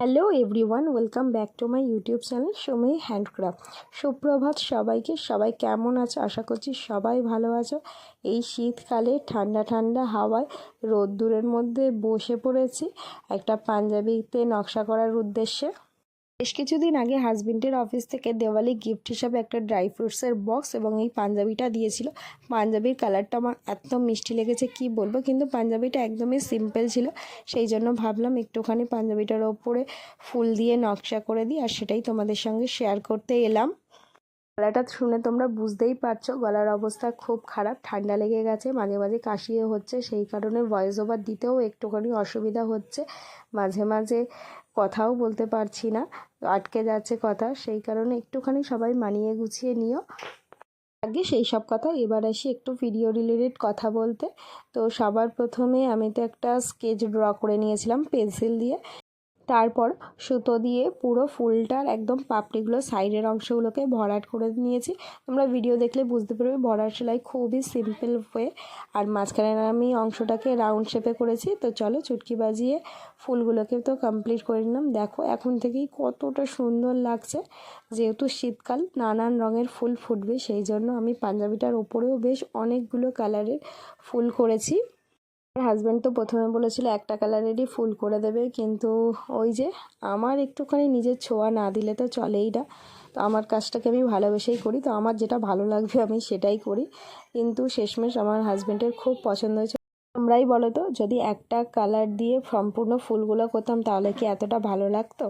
Hello everyone welcome back to my YouTube channel সময় handcraft সুপ্রভাত সবাইকে, সবাই কেমন আছো? আশা করছি সবাই ভালো আছো। এই শীতকালে ঠান্ডা ঠান্ডা হাওয়ায় রোদ্দুরের মধ্যে বসে পড়েছি। একটা পাঞ্জাবিতে নকশা করার উদ্দেশ্যে। বেশ কিছুদিন আগে হাজবেন্ডের অফিস থেকে দেওয়ালি গিফট হিসাবে একটা ড্রাই ফ্রুটসের বক্স এবং এই পাঞ্জাবিটা দিয়েছিল। পাঞ্জাবির কালারটা আমার এত মিষ্টি লেগেছে, কি বলব? কিন্তু পাঞ্জাবিটা একদমই সিম্পল ছিল। সেই জন্য ভাবলাম একটুখানি পাঞ্জাবিটার ওপরে ফুল দিয়ে নকশা করে দিই আর সেটাই তোমাদের সঙ্গে শেয়ার করতে এলাম। গলাটা শুনে তোমরা বুঝতেই পারছ, গলার অবস্থা খুব খারাপ, ঠান্ডা লেগে গেছে, মাঝে মাঝে কাশিয়ে হচ্ছে, সেই কারণে ভয়েস ওভার দিতেও একটুখানি অসুবিধা হচ্ছে। মাঝে মাঝে কথাও বলতে পারছি না, আটকে যাচ্ছে কথা, সেই কারণে একটুখানি সবাই মানিয়ে গুছিয়ে নিও। আগে সেই সব কথা, এবার আসি একটু ভিডিও রিলেটেড কথা বলতে। তো সবার প্রথমে আমি তো একটা স্কেচ ড্র করে নিয়েছিলাম পেন্সিল দিয়ে। তারপর সুতো দিয়ে পুরো ফুলটার একদম পাপড়িগুলো সাইডের অংশগুলোকে ভরাট করে নিয়েছি। তোমরা ভিডিও দেখলে বুঝতে পারবে ভরাট সেলাই খুবই সিম্পল ওয়ে আর মাঝখানে আমি অংশটাকে রাউন্ড শেপে করেছি। তো চলো চুটকি বাজিয়ে ফুলগুলোকে তো কমপ্লিট করে নিলাম। দেখো এখন থেকেই কতটা সুন্দর লাগছে। যেহেতু শীতকাল, নানান রঙের ফুল ফুটবে, সেই জন্য আমি পাঞ্জাবিটার ওপরেও বেশ অনেকগুলো কালারের ফুল করেছি। হাজব্যান্ড তো প্রথমে বলেছিল একটা কালারেরই ফুল করে দেবে, কিন্তু ওই যে আমার একটুখানি নিজের ছোঁয়া না দিলে তো চলেই না। তো আমার কাজটাকে আমি ভালোবেসেই করি, তো আমার যেটা ভালো লাগবে আমি সেটাই করি। কিন্তু শেষমেশ আমার হাজব্যান্ডের খুব পছন্দ হয়েছে। আমরাই বলো তো, যদি একটা কালার দিয়ে সম্পূর্ণ ফুলগুলো করতাম তাহলে কি এতটা ভালো লাগতো?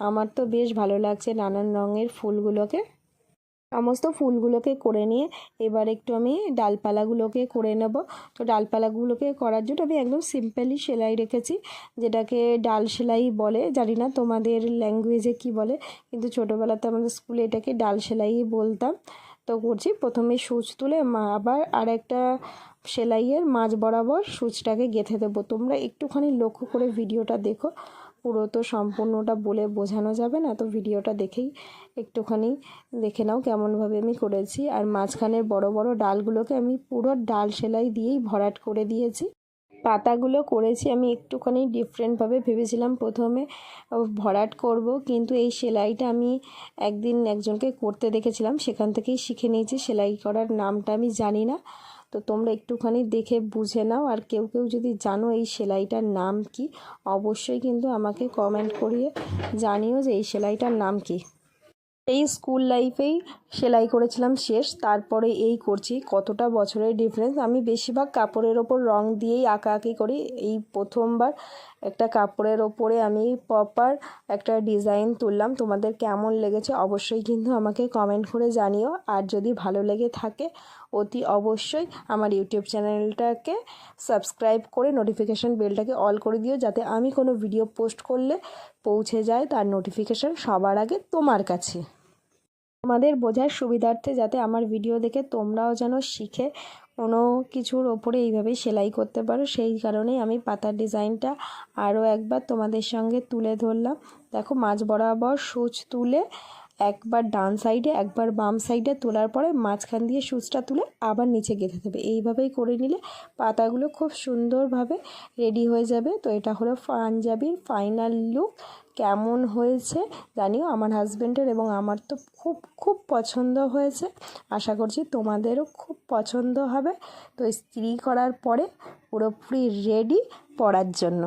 আমার তো বেশ ভালো লাগছে নানান রঙের ফুলগুলোকে। সমস্ত ফুলগুলোকে করে নিয়ে এবার একটু আমি ডালপালাগুলোকে করে নেব। তো ডালপালাগুলোকে করার জন্য আমি একদম সিম্পলি সেলাই রেখেছি, যেটাকে ডাল সেলাই বলে। জানি না তোমাদের ল্যাঙ্গুয়েজে কি বলে, কিন্তু ছোটোবেলাতে আমাদের স্কুলে এটাকে ডাল সেলাই বলতাম। তো করছি, প্রথমে সুচ তুলে আবার আর একটা সেলাইয়ের মাঝ বরাবর সুচটাকে গেঁথে দেবো। তোমরা একটুখানি লক্ষ্য করে ভিডিওটা দেখো। পুরো তো সম্পূর্ণটা বলে বোঝানো যাবে না, তো ভিডিওটা দেখেই একটুখানি দেখে নাও কেমনভাবে আমি করেছি। আর মাঝখানের বড় বড় ডালগুলোকে আমি পুরো ডাল সেলাই দিয়েই ভরাট করে দিয়েছি। পাতাগুলো করেছি আমি একটুখানি ডিফারেন্টভাবে ভেবেছিলাম প্রথমে ভরাট করব, কিন্তু এই সেলাইটা আমি একদিন একজনকে করতে দেখেছিলাম, সেখান থেকেই শিখে নিয়েছি সেলাই করার নামটা আমি জানি না। তো তোমরা একটুখানি দেখে বুঝে নাও। আর কেউ কেউ যদি জানো এই সেলাইটার নাম কি, অবশ্যই কিন্তু আমাকে কমেন্ট করিয়ে জানিও যে এই সেলাইটার নাম কি। এই স্কুল লাইফেই সেলাই করেছিলাম শেষ, তারপরে এই করছি। কতটা বছরের ডিফারেন্স আমি বেশিরভাগ কাপড়ের ওপর রং দিয়েই আঁকাআঁকি করি। এই প্রথমবার একটা কাপড়ের ওপরে আমি প্রপার একটা ডিজাইন তুললাম। তোমাদের কেমন লেগেছে অবশ্যই কিন্তু আমাকে কমেন্ট করে জানিও। আর যদি ভালো লেগে থাকে, অতি অবশ্যই আমার ইউটিউব চ্যানেলটাকে সাবস্ক্রাইব করে নোটিফিকেশান বেলটাকে অল করে দিও, যাতে আমি কোনো ভিডিও পোস্ট করলে পৌঁছে যায় তার নোটিফিকেশান সবার আগে তোমার কাছে। তোমাদের বোঝার সুবিধার্থে যাতে আমার ভিডিও দেখে তোমরাও যেন শিখে কোনো কিছুর ওপরে এইভাবেই সেলাই করতে পারো, সেই কারণেই আমি পাতার ডিজাইনটা আরও একবার তোমাদের সঙ্গে তুলে ধরলাম। দেখো মাঝ বরাবর সুচ তুলে একবার ডান সাইডে, একবার বাম সাইডে তোলার পরে মাঝখান দিয়ে সুচটা তুলে আবার নিচে গেঁথে দেবে। এইভাবেই করে নিলে পাতাগুলো খুব সুন্দরভাবে রেডি হয়ে যাবে। তো এটা হলো পাঞ্জাবির ফাইনাল লুক কেমন হয়েছে জানিও। আমার হাজব্যান্ডের এবং আমার তো খুব খুব পছন্দ হয়েছে। আশা করছি তোমাদেরও খুব পছন্দ হবে। তো স্ত্রী করার পরে পুরোপুরি রেডি পড়ার জন্য।